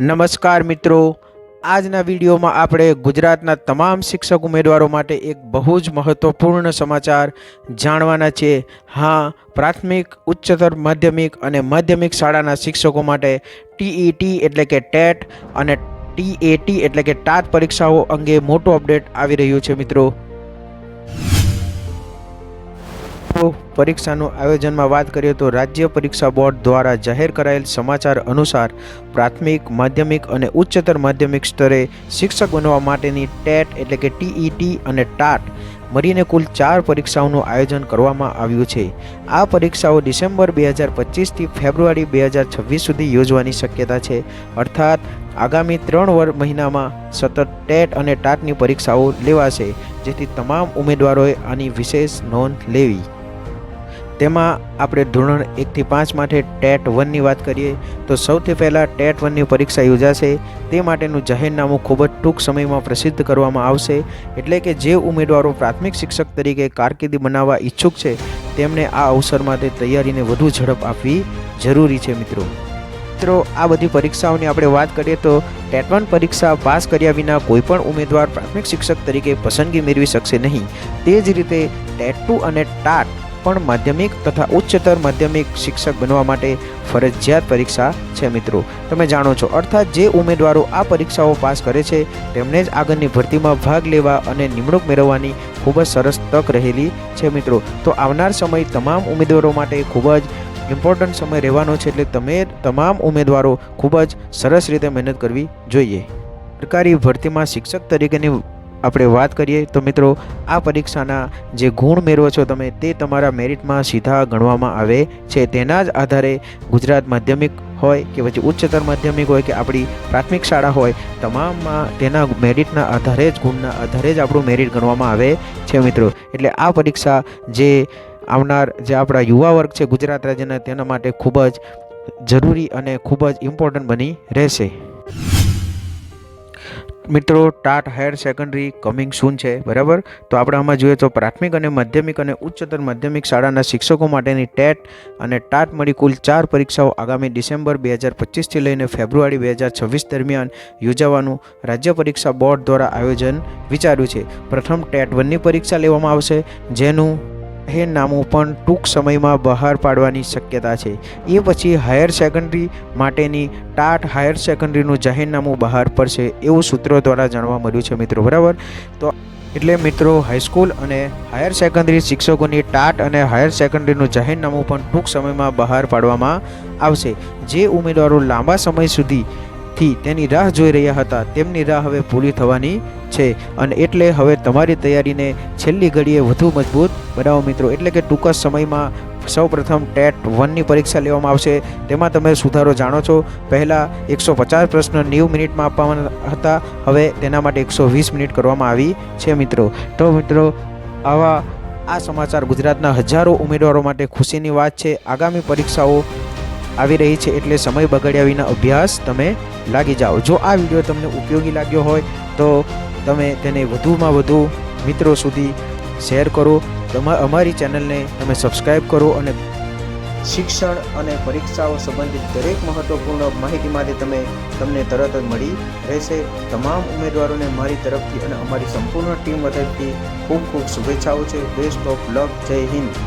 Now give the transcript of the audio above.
નમસ્કાર મિત્રો. આજના વિડીયોમાં આપણે ગુજરાતના તમામ શિક્ષક ઉમેદવારો માટે એક બહુ જ મહત્વપૂર્ણ સમાચાર જાણવાના છે. હા, પ્રાથમિક, ઉચ્ચતર માધ્યમિક અને માધ્યમિક શાળાના શિક્ષકો માટે ટીઈટી એટલે કે ટેટ અને ટીએટી એટલે કે ટાટ પરીક્ષાઓ અંગે મોટો અપડેટ આવી રહ્યું છે મિત્રો. પરીક્ષાનું આયોજનમાં વાત કરીએ તો રાજ્ય પરીક્ષા બોર્ડ દ્વારા જાહેર કરાયેલ સમાચાર અનુસાર પ્રાથમિક, માધ્યમિક અને ઉચ્ચતર માધ્યમિક સ્તરે શિક્ષક બનવા માટેની ટેટ એટલે કે ટીઈટી અને ટાટ મળીને કુલ ચાર પરીક્ષાઓનું આયોજન કરવામાં આવ્યું છે. આ પરીક્ષાઓ ડિસેમ્બર બે હજાર પચીસથી ફેબ્રુઆરી બે હજાર છવ્વીસ સુધી યોજવાની શક્યતા છે. અર્થાત, આગામી ત્રણ વર, મહિનામાં સતત ટેટ અને ટાટની પરીક્ષાઓ લેવાશે, જેથી તમામ ઉમેદવારોએ આની વિશેષ નોંધ લેવી. તેમાં આપણે ધોરણ એકથી પાંચ માટે ટેટ વનની વાત કરીએ, તો સૌથી પહેલાં ટેટ વનની પરીક્ષા યોજાશે. તે માટેનું જાહેરનામું ખૂબ જ ટૂંક સમયમાં પ્રસિદ્ધ કરવામાં આવશે. એટલે કે જે ઉમેદવારો પ્રાથમિક શિક્ષક તરીકે કારકિર્દી બનાવવા ઈચ્છુક છે, તેમને આ અવસર માટે તૈયારીને વધુ ઝડપ આપવી જરૂરી છે, મિત્રો. મિત્રો, આ બધી પરીક્ષાઓની આપણે વાત કરીએ તો ટેટ વન પરીક્ષા પાસ કર્યા વિના કોઈપણ ઉમેદવાર પ્રાથમિક શિક્ષક તરીકે પસંદગી મેળવી શકશે નહીં. તે જ રીતે ટેટ ટુ અને ટાટ પણ માધ્યમિક તથા ઉચ્ચતર માધ્યમિક શિક્ષક બનવા માટે ફરજિયાત પરીક્ષા છે મિત્રો. તમે જાણો છો, અર્થાત જે ઉમેદવારો આ પરીક્ષાઓ પાસ કરે છે, તેમને જ આગળની ભરતીમાં ભાગ લેવા અને નિમણૂક મેળવવાની ખૂબ જ સરસ તક રહેલી છે મિત્રો. તો આવનાર સમય તમામ ઉમેદવારો માટે ખૂબ જ ઇમ્પોર્ટન્ટ સમય રહેવાનો છે, એટલે તમે તમામ ઉમેદવારો ખૂબ જ સરસ રીતે મહેનત કરવી જોઈએ. સરકારી ભરતીમાં શિક્ષક તરીકેની આપણે વાત કરીએ તો મિત્રો, આ પરીક્ષાના જે ગુણ મેળવો છો તમે તે તમારા મેરિટમાં સીધા ગણવામાં આવે છે. તેના જ આધારે ગુજરાત માધ્યમિક હોય કે પછી ઉચ્ચતર માધ્યમિક હોય કે આપણી પ્રાથમિક શાળા હોય, તમામમાં તેના મેરિટના આધારે જ ગુણના આધારે જ આપણું મેરિટ ગણવામાં આવે છે મિત્રો. એટલે આ પરીક્ષા જે આવનાર જે આપણા યુવા વર્ગ છે ગુજરાત રાજ્યના, તેના માટે ખૂબ જ જરૂરી અને ખૂબ જ ઇમ્પોર્ટન્ટ બની રહેશે. મિત્રો TAT higher secondary coming soon છે, બરાબર? તો આપણે આમાં જોઈએ તો પ્રાથમિક અને માધ્યમિક અને ઉચ્ચતર માધ્યમિક શાળાના શિક્ષકો માટેની ટેટ અને ટાટ મળી કુલ ચાર પરીક્ષાઓ આગામી ડિસેમ્બર બે હજાર પચીસથી લઈને ફેબ્રુઆરી બે હજાર છવ્વીસ દરમિયાન યોજાવાનું રાજ્ય પરીક્ષા બોર્ડ દ્વારા આયોજન વિચાર્યું છે. પ્રથમ ટેટ વનની પરીક્ષા લેવામાં આવશે, જેનું જાહેરનામું પણ ટૂંક સમયમાં બહાર પાડવાની શક્યતા છે. એ પછી હાયર સેકન્ડરી માટેની ટાટ હાયર સેકન્ડરીનું જાહેરનામું બહાર પડશે એવું સૂત્રો દ્વારા જાણવા મળ્યું છે મિત્રો, બરાબર? તો એટલે મિત્રો હાઈસ્કૂલ અને હાયર સેકન્ડરી શિક્ષકોની ટાટ અને હાયર સેકન્ડરીનું જાહેરનામું પણ ટૂંક સમયમાં બહાર પાડવામાં આવશે. જે ઉમેદવારો લાંબા સમય સુધી થી તેની રાહ જોઈ રહ્યા હતા. તેમની રાહ હવે પૂરી થવાની છે અને એટલે હવે તમારી તૈયારીને છેલ્લી ઘડીએ વધુ મજબૂત બનાવો મિત્રો. એટલે કે ટૂંક સમયમાં સૌપ્રથમ ટેટ વનની પરીક્ષા લેવામાં આવશે. તેમાં તમે સુધારો જાણો છો. પહેલાં એકસો પચાસ પ્રશ્ન નેવું મિનિટમાં આપવાના હતા. હવે તેના માટે એકસો વીસ મિનિટ કરવામાં આવી છે મિત્રો. તો મિત્રો, આવા આ સમાચાર ગુજરાતના હજારો ઉમેદવારો માટે ખુશીની વાત છે. આગામી પરીક્ષાઓ આવી રહી છે એટલે સમય બગાડ્યા વિના અભ્યાસ તમે લાગી જાઓ. જો આ વીડિયો તમને ઉપયોગી લાગ્યો હોય, તો તમે તેને વધુમાં વધુ મિત્રો સુધી શેર કરો. અમારી ચેનલને તમે સબસ્ક્રાઈબ કરો અને શિક્ષણ અને પરીક્ષાઓ સંબંધિત દરેક મહત્વપૂર્ણ માહિતી માટે તમે, તમને તરત જ મળી રહેશે. તમામ ઉમેદવારોને મારી તરફથી અને અમારી સંપૂર્ણ ટીમ તરફથી ખૂબ ખૂબ શુભેચ્છાઓ છે. બેસ્ટ ઓફ લક જય હિન્દ.